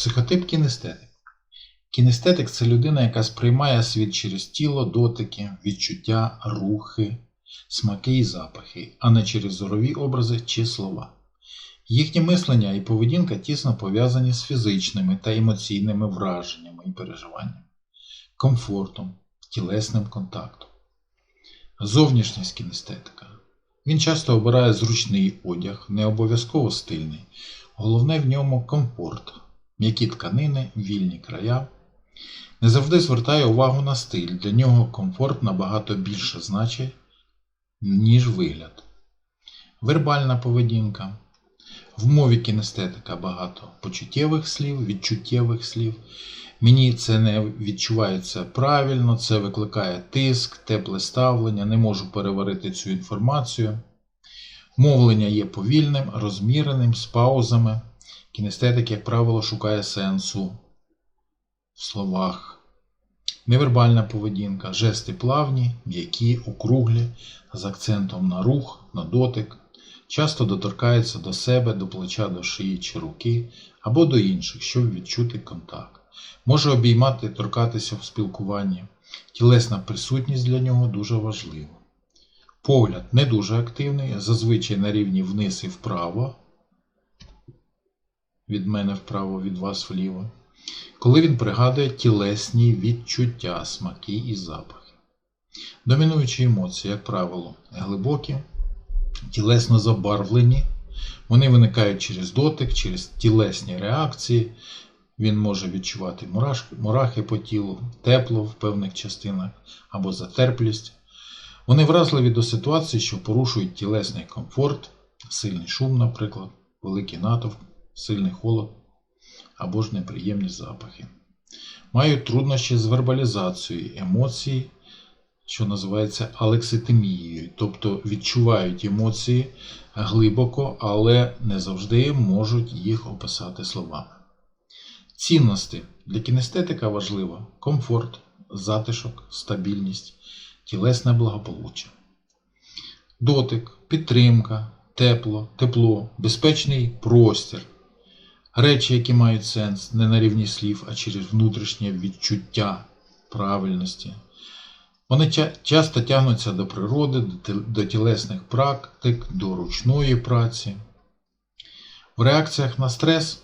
Психотип кінестетик. Кінестетик це людина, яка сприймає світ через тіло, дотики, відчуття, рухи, смаки і запахи, а не через зорові образи чи слова. Їхнє мислення і поведінка тісно пов'язані з фізичними та емоційними враженнями і переживаннями, комфортом, тілесним контактом. Зовнішність кінестетика. Він часто обирає зручний одяг, не обов'язково стильний. Головне в ньому комфорт, м'які тканини, вільні края. Не завжди звертає увагу на стиль. Для нього комфорт набагато більше значить, ніж вигляд. Вербальна поведінка. В мові кінестетика багато почуттєвих слів, відчуттєвих слів. Мені це не відчувається правильно, це викликає тиск, тепле ставлення, не можу переварити цю інформацію. Мовлення є повільним, розміреним, з паузами. Кінестетик, як правило, шукає сенсу в словах. Невербальна поведінка, жести плавні, м'які, округлі, з акцентом на рух, на дотик. Часто доторкається до себе, до плеча, до шиї чи руки або до інших, щоб відчути контакт. Може обіймати, торкатися в спілкуванні. Тілесна присутність для нього дуже важлива. Погляд не дуже активний, зазвичай на рівні вниз і вправо. Від мене вправо, від вас вліво. Коли він пригадує тілесні відчуття, смаки і запахи. Домінуючі емоції, як правило, глибокі, тілесно забарвлені. Вони виникають через дотик, через тілесні реакції. Він може відчувати мурашки, мурахи по тілу, тепло в певних частинах або затерплість. Вони вразливі до ситуацій, що порушують тілесний комфорт, сильний шум, наприклад, великий натовп, сильний холод або ж неприємні запахи. Мають труднощі з вербалізацією емоцій, що називається алекситимією, тобто відчувають емоції глибоко, але не завжди можуть їх описати словами. Цінності для кінестетика важливо комфорт, затишок, стабільність, тілесне благополуччя. Дотик, підтримка, тепло, тепло, безпечний простір. Речі, які мають сенс не на рівні слів, а через внутрішнє відчуття правильності. Вони ча- часто тягнуться до природи, до тілесних практик, до ручної праці. В реакціях на стрес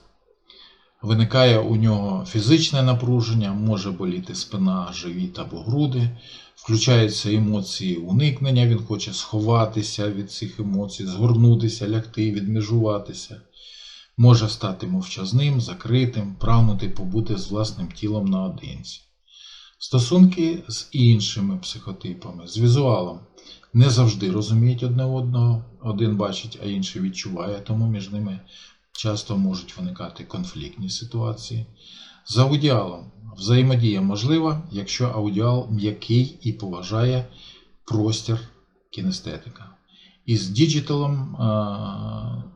виникає у нього фізичне напруження, може боліти спина, живіт або груди, включаються емоції уникнення, він хоче сховатися від цих емоцій, згорнутися, лягти, відмежуватися. Може стати мовчазним, закритим, прагнути побути з власним тілом наодинці. Стосунки з іншими психотипами, з візуалом не завжди розуміють одне одного, один бачить, а інший відчуває, тому між ними часто можуть виникати конфліктні ситуації. З аудіалом взаємодія можлива, якщо аудіал м'який і поважає простір кінестетика. Із діджиталом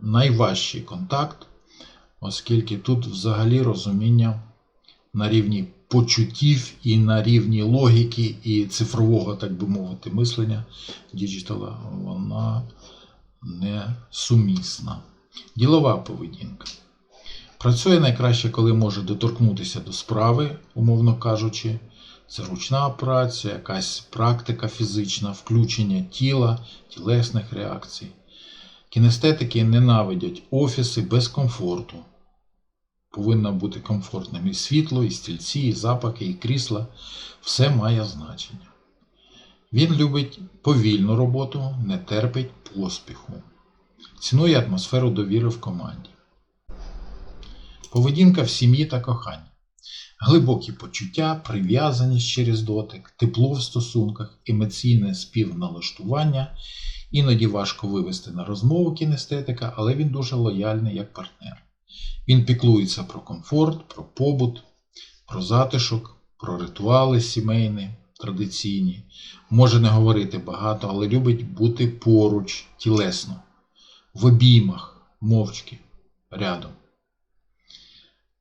найважчий контакт, оскільки тут взагалі розуміння на рівні почуттів і на рівні логіки і цифрового, так би мовити, мислення діджитала, вона не сумісна. Ділова поведінка. Працює найкраще, коли може доторкнутися до справи, умовно кажучи. Це ручна праця, якась практика фізична, включення тіла, тілесних реакцій. Кінестетики ненавидять офіси без комфорту. Повинно бути комфортним і світло, і стільці, і запахи, і крісла. Все має значення. Він любить повільну роботу, не терпить поспіху. Цінує атмосферу довіри в команді. Поведінка в сім'ї та коханні. Глибокі почуття, прив'язаність через дотик, тепло в стосунках, емоційне співналаштування. Іноді важко вивести на розмову кінестетика, але він дуже лояльний як партнер. Він піклується про комфорт, про побут, про затишок, про ритуали сімейні, традиційні. Може не говорити багато, але любить бути поруч, тілесно, в обіймах, мовчки, рядом.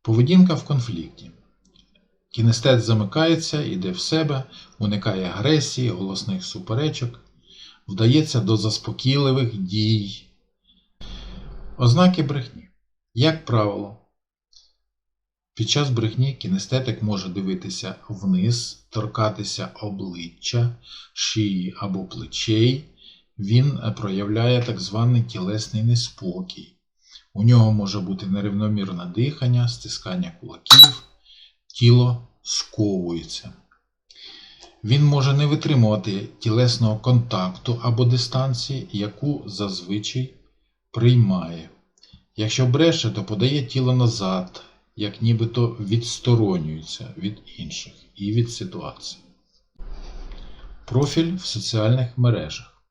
Поведінка в конфлікті. Кінестет замикається, іде в себе, уникає агресії, голосних суперечок, вдається до заспокійливих дій. Ознаки брехні. Як правило, Під час брехні кінестетик може дивитися вниз, торкатися обличчя, шиї або плечей. Він проявляє так званий тілесний неспокій. У нього може бути нерівномірне дихання, стискання кулаків, тіло сковується. Він може не витримувати тілесного контакту або дистанції, яку зазвичай приймає. Якщо бреше, то подає тіло назад, як нібито відсторонюється від інших і від ситуації. Профіль в соціальних мережах.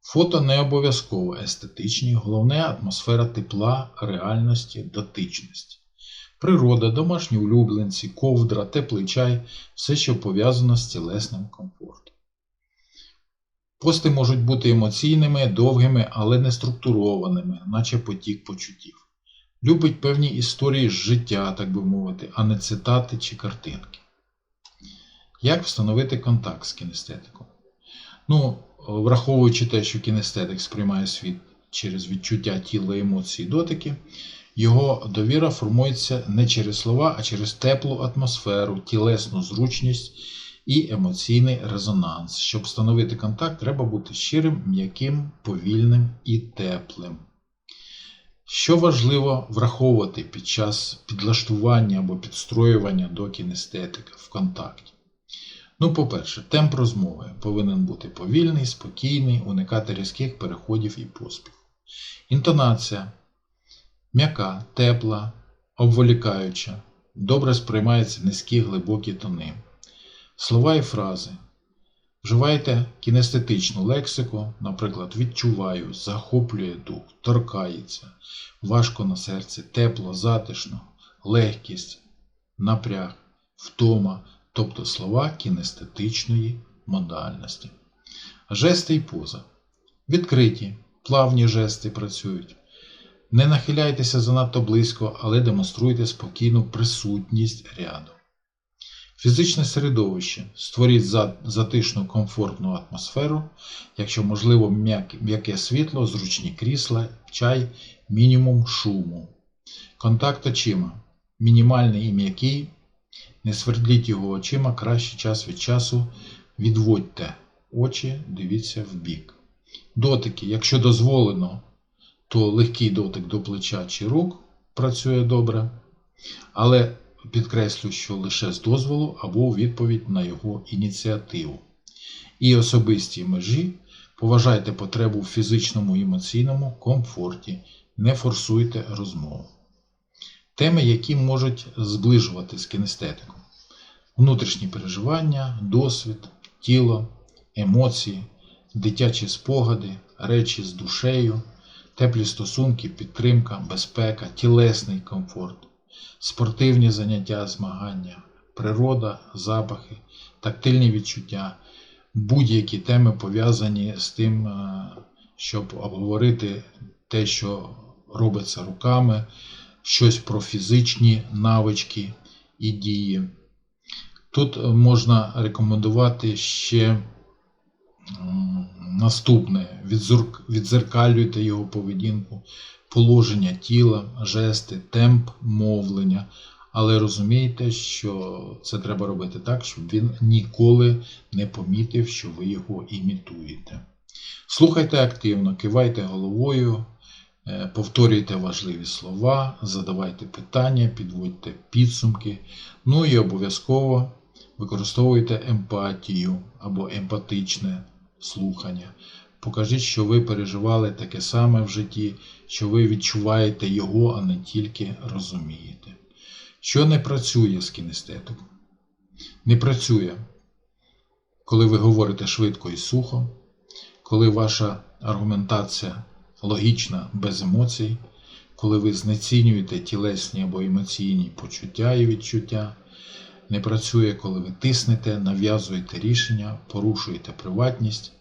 Фото не обов'язково естетичні, головне атмосфера тепла, реальності, дотичності. Природа, домашні улюбленці, ковдра, теплий чай все, що пов'язано з тілесним комфортом. Пости можуть бути емоційними, довгими, але не структурованими, наче потік почуттів. Любить певні історії з життя, так би мовити, а не цитати чи картинки. Як встановити контакт з кінестетиком? Ну, враховуючи те, що кінестетик сприймає світ через відчуття тіла, емоції, дотики, його довіра формується не через слова, а через теплу атмосферу, тілесну зручність і емоційний резонанс. Щоб встановити контакт, треба бути щирим, м'яким, повільним і теплим. Що важливо враховувати під час підлаштування або підстроювання до кінестетика в контакті? Ну, по-перше, темп розмови повинен бути повільний, спокійний, уникати різких переходів і поспіху. Інтонація м'яка, тепла, обволікаюча, добре сприймаються низькі глибокі тони. Слова і фрази. Вживайте кінестетичну лексику, наприклад, відчуваю, захоплює дух, торкається, важко на серці, тепло, затишно, легкість, напряг, втома, тобто слова кінестетичної модальності. Жести і поза. Відкриті, плавні жести працюють. Не нахиляйтеся занадто близько, але демонструйте спокійну присутність рядом. Фізичне середовище. Створіть затишну комфортну атмосферу, якщо можливо м'яке світло, зручні крісла, чай, мінімум шуму. Контакт очима. Мінімальний і м'який. Не свердліть його очима, краще час від часу відводьте очі, дивіться в бік. Дотики, якщо дозволено, то легкий дотик до плеча чи рук працює добре. Але підкреслю, що лише з дозволу або у відповідь на його ініціативу. І особисті межі поважайте потребу в фізичному і емоційному комфорті, не форсуйте розмову. Теми, які можуть зближувати з кінестетиком. Внутрішні переживання, досвід, тіло, емоції, дитячі спогади, речі з душею, теплі стосунки, підтримка, безпека, тілесний комфорт спортивні заняття, змагання, природа, запахи, тактильні відчуття, будь-які теми пов'язані з тим, е, щоб обговорити те, що робиться руками, щось про фізичні навички і дії. Тут можна рекомендувати ще наступне: відзеркалюйте його поведінку, положення тіла, жести, темп мовлення. Але розумійте, що це треба робити так, щоб він ніколи не помітив, що ви його імітуєте. Слухайте активно, кивайте головою, е, повторюйте важливі слова, задавайте питання, підводьте підсумки. Ну і обов'язково використовуйте емпатію або емпатичне слухання. Покажіть, що ви переживали таке саме в житті, що ви відчуваєте його, а не тільки розумієте. Що не працює з кінестетиком? Не працює, коли ви говорите швидко і сухо, коли ваша аргументація логічна без емоцій, коли ви знецінюєте тілесні або емоційні почуття і відчуття. Не працює, коли ви тиснете, нав'язуєте рішення, порушуєте приватність.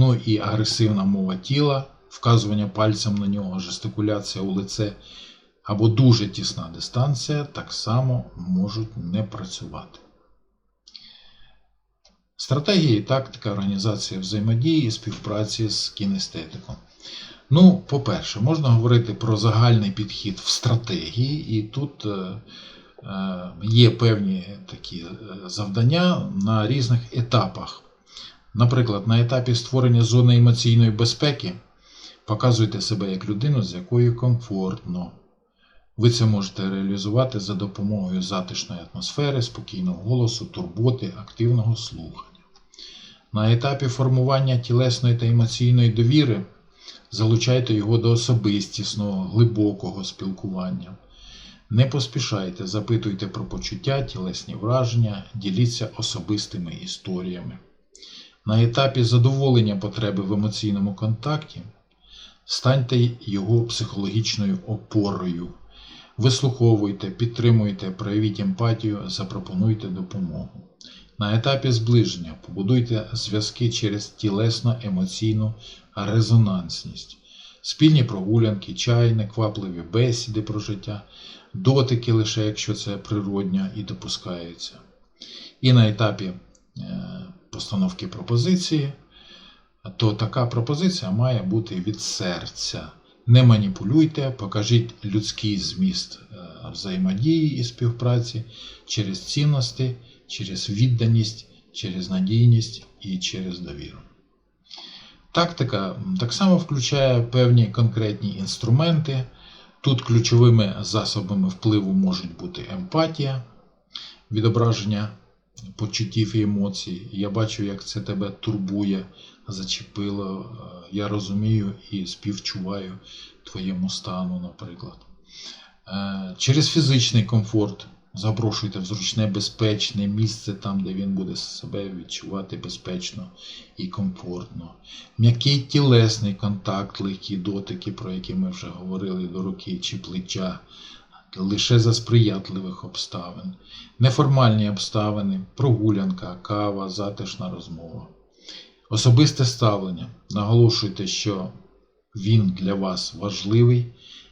Ну і агресивна мова тіла, вказування пальцем на нього, жестикуляція у лице або дуже тісна дистанція так само можуть не працювати. Стратегія і тактика організації взаємодії і співпраці з кінестетиком. Ну, по-перше, можна говорити про загальний підхід в стратегії, і тут е, е, є певні такі е, завдання на різних етапах. Наприклад, на етапі створення зони емоційної безпеки показуйте себе як людину, з якою комфортно. Ви це можете реалізувати за допомогою затишної атмосфери, спокійного голосу, турботи, активного слухання. На етапі формування тілесної та емоційної довіри залучайте його до особистісного, глибокого спілкування. Не поспішайте, запитуйте про почуття, тілесні враження, діліться особистими історіями. На етапі задоволення потреби в емоційному контакті станьте його психологічною опорою. Вислуховуйте, підтримуйте, проявіть емпатію, запропонуйте допомогу. На етапі зближення побудуйте зв'язки через тілесно-емоційну резонансність, спільні прогулянки, чай, неквапливі бесіди про життя, дотики лише якщо це природньо і допускається. І на етапі е, постановки пропозиції, то така пропозиція має бути від серця. Не маніпулюйте, покажіть людський зміст е, взаємодії і співпраці через цінності, через відданість, через надійність і через довіру. Тактика так само включає певні конкретні інструменти. Тут ключовими засобами впливу можуть бути емпатія, відображення почуттів і емоцій. Я бачу, як це тебе турбує, зачепило. Е, Я розумію і співчуваю твоєму стану, наприклад. Е, Через фізичний комфорт запрошуйте в зручне, безпечне місце, там, де він буде себе відчувати безпечно і комфортно. М'який тілесний контакт, легкі дотики, про які ми вже говорили, до руки чи плеча, лише за сприятливих обставин, неформальні обставини, прогулянка, кава, затишна розмова. Особисте ставлення. Наголошуйте, що він для вас важливий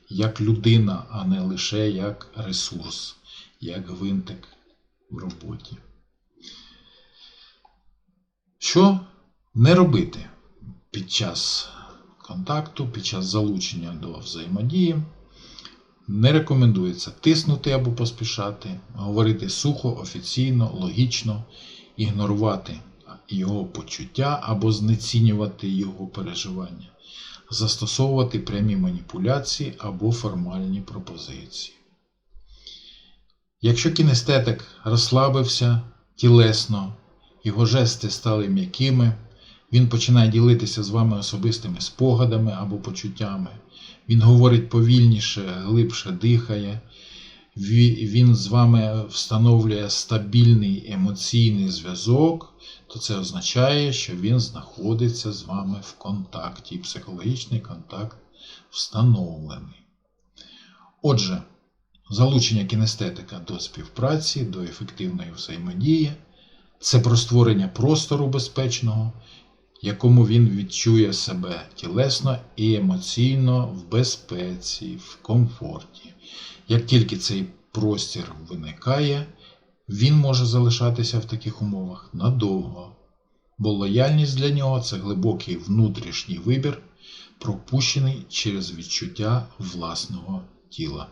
як людина, а не лише як ресурс, як гвинтик в роботі. Що не робити під час контакту, під час залучення до взаємодії? Не рекомендується тиснути або поспішати, говорити сухо, офіційно, логічно, ігнорувати його почуття або знецінювати його переживання, застосовувати прямі маніпуляції або формальні пропозиції. Якщо кінестетик розслабився тілесно, його жести стали м'якими, він починає ділитися з вами особистими спогадами або почуттями, він говорить повільніше, глибше дихає, він з вами встановлює стабільний емоційний зв'язок, то це означає, що він знаходиться з вами в контакті, психологічний контакт встановлений. Отже, залучення кінестетика до співпраці, до ефективної взаємодії це про створення простору безпечного, якому він відчує себе тілесно і емоційно в безпеці, в комфорті. Як тільки цей простір виникає, він може залишатися в таких умовах надовго, бо лояльність для нього це глибокий внутрішній вибір, пропущений через відчуття власного тіла.